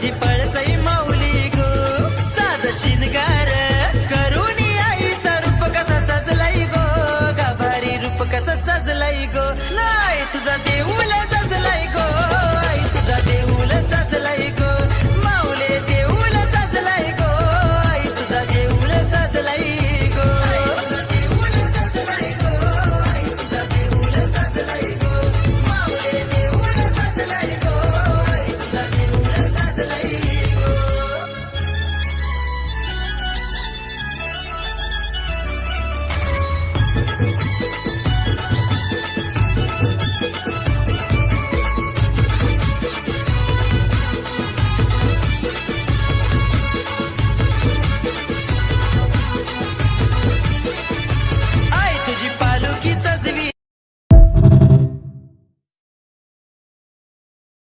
माझी पळसई माऊली ग. साज शिनगार करून आईचा रूप कसा सजलाई गो. गाभारी रूप कसा सजलाई गो. लाय तुझा देऊ